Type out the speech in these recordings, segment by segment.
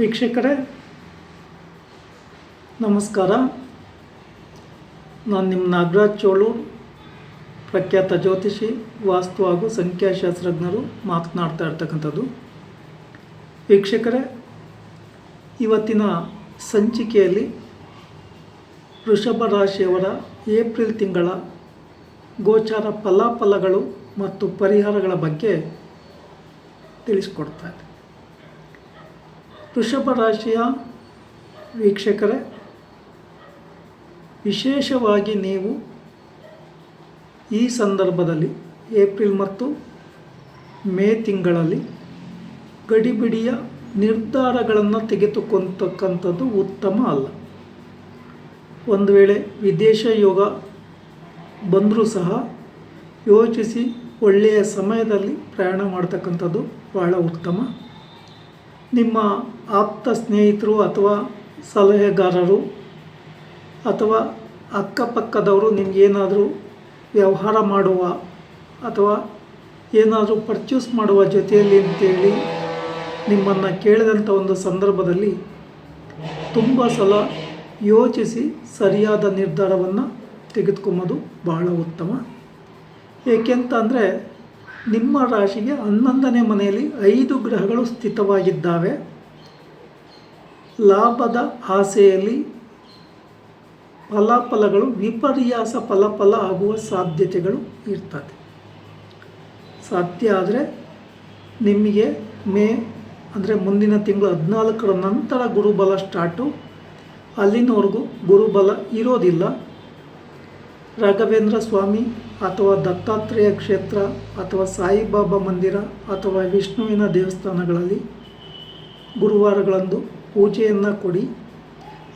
ವೀಕ್ಷಕರೇ, ನಮಸ್ಕಾರ. ನಾನು ನಿಮ್ಮ ನಾಗರಾಜ್ ಚೋಳೂರ್, ಪ್ರಖ್ಯಾತ ಜ್ಯೋತಿಷಿ, ವಾಸ್ತು ಹಾಗೂ ಸಂಖ್ಯಾಶಾಸ್ತ್ರಜ್ಞರು ಮಾತನಾಡ್ತಾ ಇರ್ತಕ್ಕಂಥದ್ದು. ವೀಕ್ಷಕರೇ, ಇವತ್ತಿನ ಸಂಚಿಕೆಯಲ್ಲಿ ವೃಷಭ ರಾಶಿಯವರ ಏಪ್ರಿಲ್ ತಿಂಗಳ ಗೋಚಾರ ಫಲಾಫಲಗಳು ಮತ್ತು ಪರಿಹಾರಗಳ ಬಗ್ಗೆ ತಿಳಿಸ್ಕೊಡ್ತಾರೆ ವೃಷಭ ರಾಶಿಯ ವೀಕ್ಷಕರೇ, ವಿಶೇಷವಾಗಿ ನೀವು ಈ ಸಂದರ್ಭದಲ್ಲಿ ಏಪ್ರಿಲ್ ಮತ್ತು ಮೇ ತಿಂಗಳಲ್ಲಿ ಗಡಿಬಿಡಿಯ ನಿರ್ಧಾರಗಳನ್ನು ತೆಗೆದುಕೊಂತಕ್ಕಂಥದ್ದು ಉತ್ತಮ ಅಲ್ಲ. ಒಂದು ವೇಳೆ ವಿದೇಶ ಯೋಗ ಬಂದರೂ ಸಹ ಯೋಚಿಸಿ ಒಳ್ಳೆಯ ಸಮಯದಲ್ಲಿ ಪ್ರಯಾಣ ಮಾಡ್ತಕ್ಕಂಥದ್ದು ಬಹಳ ಉತ್ತಮ. ನಿಮ್ಮ ಆಪ್ತ ಸ್ನೇಹಿತರು ಅಥವಾ ಸಲಹೆಗಾರರು ಅಥವಾ ಅಕ್ಕಪಕ್ಕದವರು ನಿಮಗೇನಾದರೂ ವ್ಯವಹಾರ ಮಾಡುವ ಅಥವಾ ಏನಾದರೂ ಪರ್ಚೇಸ್ ಮಾಡುವ ಜೊತೆಯಲ್ಲಿ ಅಂತೇಳಿ ನಿಮ್ಮನ್ನು ಕೇಳಿದಂಥ ಒಂದು ಸಂದರ್ಭದಲ್ಲಿ ತುಂಬ ಸಲ ಯೋಚಿಸಿ ಸರಿಯಾದ ನಿರ್ಧಾರವನ್ನು ತೆಗೆದುಕೊಂಬೋದು ಬಹಳ ಉತ್ತಮ. ಏಕೆಂತಂದರೆ ನಿಮ್ಮ ರಾಶಿಗೆ ಹನ್ನೊಂದನೇ ಮನೆಯಲ್ಲಿ ಐದು ಗ್ರಹಗಳು ಸ್ಥಿತವಾಗಿದ್ದಾವೆ. ಲಾಭದ ಆಸೆಯಲ್ಲಿ ಫಲಾಫಲಗಳು ವಿಪರ್ಯಾಸ ಫಲಫಲ ಆಗುವ ಸಾಧ್ಯತೆಗಳು ಇರ್ತದೆ. ಸಾಧ್ಯ ಆದರೆ ನಿಮಗೆ ಮೇ ಅಂದರೆ ಮುಂದಿನ ತಿಂಗಳು ಹದಿನಾಲ್ಕರ ನಂತರ ಗುರುಬಲ ಸ್ಟಾರ್ಟು. ಅಲ್ಲಿನವರೆಗೂ ಗುರುಬಲ ಇರೋದಿಲ್ಲ. ರಾಘವೇಂದ್ರ ಸ್ವಾಮಿ ಅಥವಾ ದತ್ತಾತ್ರೇಯ ಕ್ಷೇತ್ರ, ಅಥವಾ ಸಾಯಿಬಾಬಾ ಮಂದಿರ, ಅಥವಾ ವಿಷ್ಣುವಿನ ದೇವಸ್ಥಾನಗಳಲ್ಲಿ ಗುರುವಾರಗಳಂದು ಪೂಜೆಯನ್ನು ಕೊಡಿ,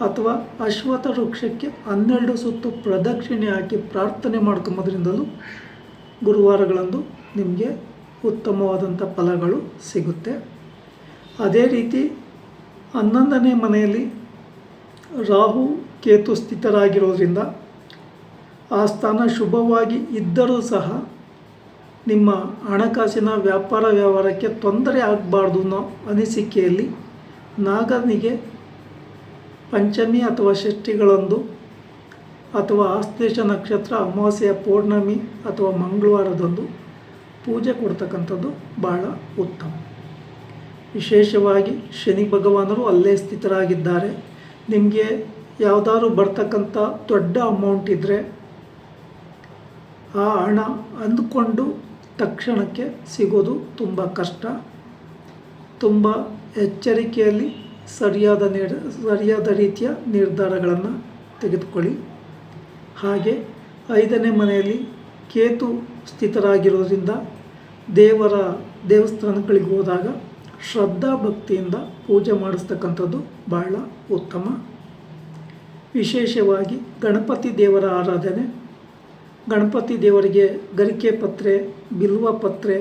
ಅಥವಾ ಅಶ್ವಥ ವೃಕ್ಷಕ್ಕೆ ಹನ್ನೆರಡು ಸುತ್ತು ಪ್ರದಕ್ಷಿಣೆ ಹಾಕಿ ಪ್ರಾರ್ಥನೆ ಮಾಡ್ಕೊಂಬೋದ್ರಿಂದಲೂ ಗುರುವಾರಗಳಂದು ನಿಮಗೆ ಉತ್ತಮವಾದಂಥ ಫಲಗಳು ಸಿಗುತ್ತೆ. ಅದೇ ರೀತಿ ಹನ್ನೊಂದನೇ ಮನೆಯಲ್ಲಿ ರಾಹು, ಕೇತು ಸ್ಥಿತರಾಗಿರೋದ್ರಿಂದ ಆ ಸ್ಥಾನ ಶುಭವಾಗಿ ಇದ್ದರೂ ಸಹ ನಿಮ್ಮ ಹಣಕಾಸಿನ ವ್ಯಾಪಾರ ವ್ಯವಹಾರಕ್ಕೆ ತೊಂದರೆ ಆಗಬಾರ್ದು ಅನ್ನೋ ಅನಿಸಿಕೆಯಲ್ಲಿ ನಾಗನಿಗೆ ಪಂಚಮಿ ಅಥವಾ ಷಷ್ಠಿಗಳಂದು ಅಥವಾ ಆಸ್ತೇಶ ನಕ್ಷತ್ರ ಅಮಾವಾಸ್ಯೆಯ ಪೌರ್ಣಮಿ ಅಥವಾ ಮಂಗಳವಾರದಂದು ಪೂಜೆ ಕೊಡ್ತಕ್ಕಂಥದ್ದು ಬಹಳ ಉತ್ತಮ. ವಿಶೇಷವಾಗಿ ಶನಿ ಭಗವಾನರು ಅಲ್ಲೇ ಸ್ಥಿತರಾಗಿದ್ದಾರೆ. ನಿಮಗೆ ಯಾವುದಾದ್ರು ಬರ್ತಕ್ಕಂಥ ದೊಡ್ಡ ಅಮೌಂಟ್ ಇದ್ದರೆ ಆ ಹಣ ಅಂದುಕೊಂಡು ತಕ್ಷಣಕ್ಕೆ ಸಿಗೋದು ತುಂಬ ಕಷ್ಟ. ತುಂಬ ಎಚ್ಚರಿಕೆಯಲ್ಲಿ ಸರಿಯಾದ ನಿರ್ ಸರಿಯಾದ ರೀತಿಯ ನಿರ್ಧಾರಗಳನ್ನು ತೆಗೆದುಕೊಳ್ಳಿ. ಹಾಗೆ ಐದನೇ ಮನೆಯಲ್ಲಿ ಕೇತು ಸ್ಥಿತರಾಗಿರೋದ್ರಿಂದ ದೇವರ ದೇವಸ್ಥಾನಗಳಿಗೆ ಹೋದಾಗ ಶ್ರದ್ಧಾ ಭಕ್ತಿಯಿಂದ ಪೂಜೆ ಮಾಡಿಸ್ತಕ್ಕಂಥದ್ದು ಬಹಳ ಉತ್ತಮ. ವಿಶೇಷವಾಗಿ ಗಣಪತಿ ದೇವರ ಆರಾಧನೆ ಗಣಪತಿ ದೇವರಿಗೆ ಗರಿಕೆ ಪತ್ರೆ, ಬಿಲ್ವ ಪತ್ರೆ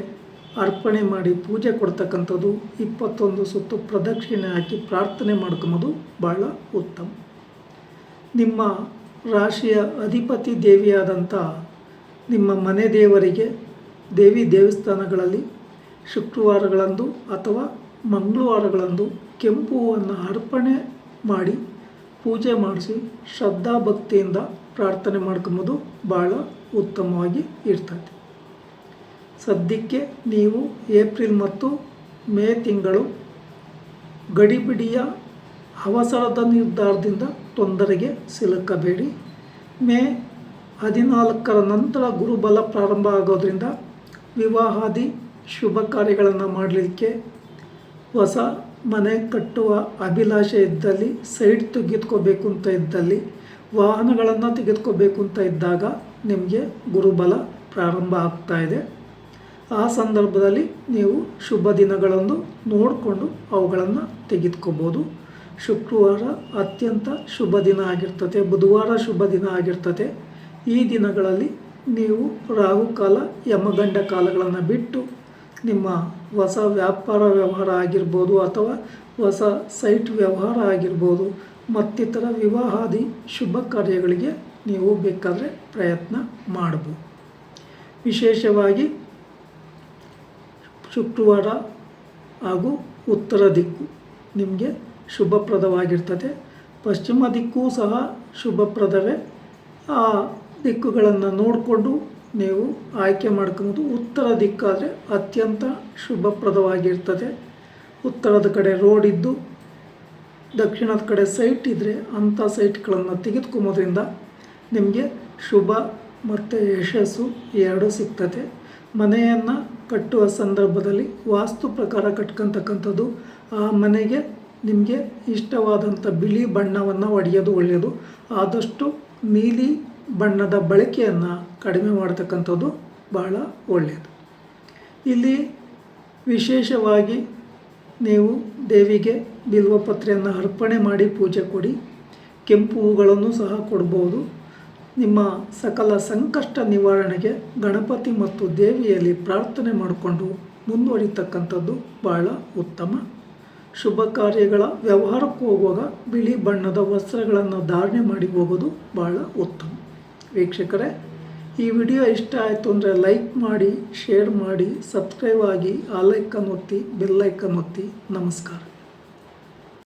ಅರ್ಪಣೆ ಮಾಡಿ ಪೂಜೆ ಕೊಡ್ತಕ್ಕಂಥದ್ದು ಇಪ್ಪತ್ತೊಂದು ಸುತ್ತು ಪ್ರದಕ್ಷಿಣೆ ಹಾಕಿ ಪ್ರಾರ್ಥನೆ ಮಾಡ್ಕೊಂಬೋದು ಭಾಳ ಉತ್ತಮ. ನಿಮ್ಮ ರಾಶಿಯ ಅಧಿಪತಿ ದೇವಿಯಾದಂಥ ನಿಮ್ಮ ಮನೆ ದೇವರಿಗೆ ದೇವಿ ದೇವಸ್ಥಾನಗಳಲ್ಲಿ ಶುಕ್ರವಾರಗಳಂದು ಅಥವಾ ಮಂಗಳವಾರಗಳಂದು ಕೆಂಪು ಹೂವನ್ನು ಅರ್ಪಣೆ ಮಾಡಿ ಪೂಜೆ ಮಾಡಿಸಿ ಶ್ರದ್ಧಾಭಕ್ತಿಯಿಂದ ಪ್ರಾರ್ಥನೆ ಮಾಡ್ಕೊಂಬೋದು ಭಾಳ ಉತ್ತಮವಾಗಿ ಇರ್ತದೆ. ಸದ್ಯಕ್ಕೆ ನೀವು ಏಪ್ರಿಲ್ ಮತ್ತು ಮೇ ತಿಂಗಳು ಗಡಿಬಿಡಿಯ ಅವಸರದ ನಿರ್ಧಾರದಿಂದ ತೊಂದರೆಗೆ ಸಿಲುಕಬೇಡಿ. ಮೇ ಹದಿನಾಲ್ಕರ ನಂತರ ಗುರುಬಲ ಪ್ರಾರಂಭ ಆಗೋದ್ರಿಂದ ವಿವಾಹಾದಿ ಶುಭ ಕಾರ್ಯಗಳನ್ನು ಮಾಡಲಿಕ್ಕೆ ಹೊಸ ಮನೆ ಕಟ್ಟುವ ಅಭಿಲಾಷೆ ಇದ್ದಲ್ಲಿ ಸೈಡ್ ತೆಗೆದುಕೋಬೇಕು ಅಂತ ಇದ್ದಲ್ಲಿ ವಾಹನಗಳನ್ನು ತೆಗೆದುಕೋಬೇಕು ಅಂತ ಇದ್ದಾಗ ನಿಮಗೆ ಗುರುಬಲ ಪ್ರಾರಂಭ ಆಗ್ತಾ ಇದೆ. ಆ ಸಂದರ್ಭದಲ್ಲಿ ನೀವು ಶುಭ ದಿನಗಳನ್ನು ನೋಡಿಕೊಂಡು ಅವುಗಳನ್ನು ತೆಗೆದುಕೋಬೋದು. ಶುಕ್ರವಾರ ಅತ್ಯಂತ ಶುಭ ದಿನ ಆಗಿರ್ತದೆ, ಬುಧವಾರ ಶುಭ ದಿನ ಆಗಿರ್ತದೆ. ಈ ದಿನಗಳಲ್ಲಿ ನೀವು ರಾಹುಕಾಲ, ಯಮಗಂಡ ಕಾಲಗಳನ್ನು ಬಿಟ್ಟು ನಿಮ್ಮ ಹೊಸ ವ್ಯಾಪಾರ ವ್ಯವಹಾರ ಆಗಿರ್ಬೋದು ಅಥವಾ ಹೊಸ ಸೈಟ್ ವ್ಯವಹಾರ ಆಗಿರ್ಬೋದು ಮತ್ತಿತರ ವಿವಾಹಾದಿ ಶುಭ ಕಾರ್ಯಗಳಿಗೆ ನೀವು ಬೇಕಾದರೆ ಪ್ರಯತ್ನ ಮಾಡಬಹುದು. ವಿಶೇಷವಾಗಿ ಶುಕ್ರವಾರ ಹಾಗೂ ಉತ್ತರ ದಿಕ್ಕು ನಿಮಗೆ ಶುಭಪ್ರದವಾಗಿರ್ತದೆ. ಪಶ್ಚಿಮ ದಿಕ್ಕೂ ಸಹ ಶುಭಪ್ರದವೇ. ಆ ದಿಕ್ಕುಗಳನ್ನು ನೋಡಿಕೊಂಡು ನೀವು ಆಯ್ಕೆ ಮಾಡ್ಕೊಬೋದು. ಉತ್ತರ ದಿಕ್ಕಾದರೆ ಅತ್ಯಂತ ಶುಭಪ್ರದವಾಗಿರ್ತದೆ. ಉತ್ತರದ ಕಡೆ ರೋಡ್ ಇದ್ದು ದಕ್ಷಿಣದ ಕಡೆ ಸೈಟ್ ಇದ್ದರೆ ಅಂಥ ಸೈಟ್ಗಳನ್ನು ತೆಗೆದುಕೊಂಬೋದ್ರಿಂದ ನಿಮಗೆ ಶುಭ ಮತ್ತು ಯಶಸ್ಸು ಎರಡೂ ಸಿಗ್ತದೆ. ಮನೆಯನ್ನು ಕಟ್ಟುವ ಸಂದರ್ಭದಲ್ಲಿ ವಾಸ್ತು ಪ್ರಕಾರ ಕಟ್ಕೊತಕ್ಕಂಥದ್ದು, ಆ ಮನೆಗೆ ನಿಮಗೆ ಇಷ್ಟವಾದಂಥ ಬಿಳಿ ಬಣ್ಣವನ್ನು ಒಡೆಯೋದು ಒಳ್ಳೆಯದು ಆದಷ್ಟು ನೀಲಿ ಬಣ್ಣದ ಬಳಕೆಯನ್ನು ಕಡಿಮೆ ಮಾಡ್ತಕ್ಕಂಥದ್ದು ಬಹಳ ಒಳ್ಳೆಯದು ಇಲ್ಲಿ ವಿಶೇಷವಾಗಿ ನೀವು ದೇವಿಗೆ ಬಿಲ್ವಪತ್ರೆಯನ್ನು ಅರ್ಪಣೆ ಮಾಡಿ ಪೂಜೆ ಕೊಡಿ. ಕೆಂಪು ಹೂಗಳನ್ನು ಸಹ ಕೊಡ್ಬೋದು. ನಿಮ್ಮ ಸಕಲ ಸಂಕಷ್ಟ ನಿವಾರಣೆಗೆ ಗಣಪತಿ ಮತ್ತು ದೇವಿಯಲ್ಲಿ ಪ್ರಾರ್ಥನೆ ಮಾಡಿಕೊಂಡು ಮುಂದುವರಿತಕ್ಕಂಥದ್ದು ಬಹಳ ಉತ್ತಮ. ಶುಭ ಕಾರ್ಯಗಳ ವ್ಯವಹಾರಕ್ಕೆ ಹೋಗುವಾಗ ಬಿಳಿ ಬಣ್ಣದ ವಸ್ತ್ರಗಳನ್ನು ಧಾರಣೆ ಮಾಡಿ ಹೋಗೋದು ಬಹಳ ಉತ್ತಮ. ವೀಕ್ಷಕರೇ, ಈ ವಿಡಿಯೋ ಇಷ್ಟ ಆಯಿತು ಅಂದರೆ ಲೈಕ್ ಮಾಡಿ, ಶೇರ್ ಮಾಡಿ, ಸಬ್ಸ್ಕ್ರೈಬ್ ಆಗಿ ಆ ಲೈಕನ್ ಒತ್ತಿ ಬೆಲ್ಲೈಕನ್ ಒತ್ತಿ. ನಮಸ್ಕಾರ.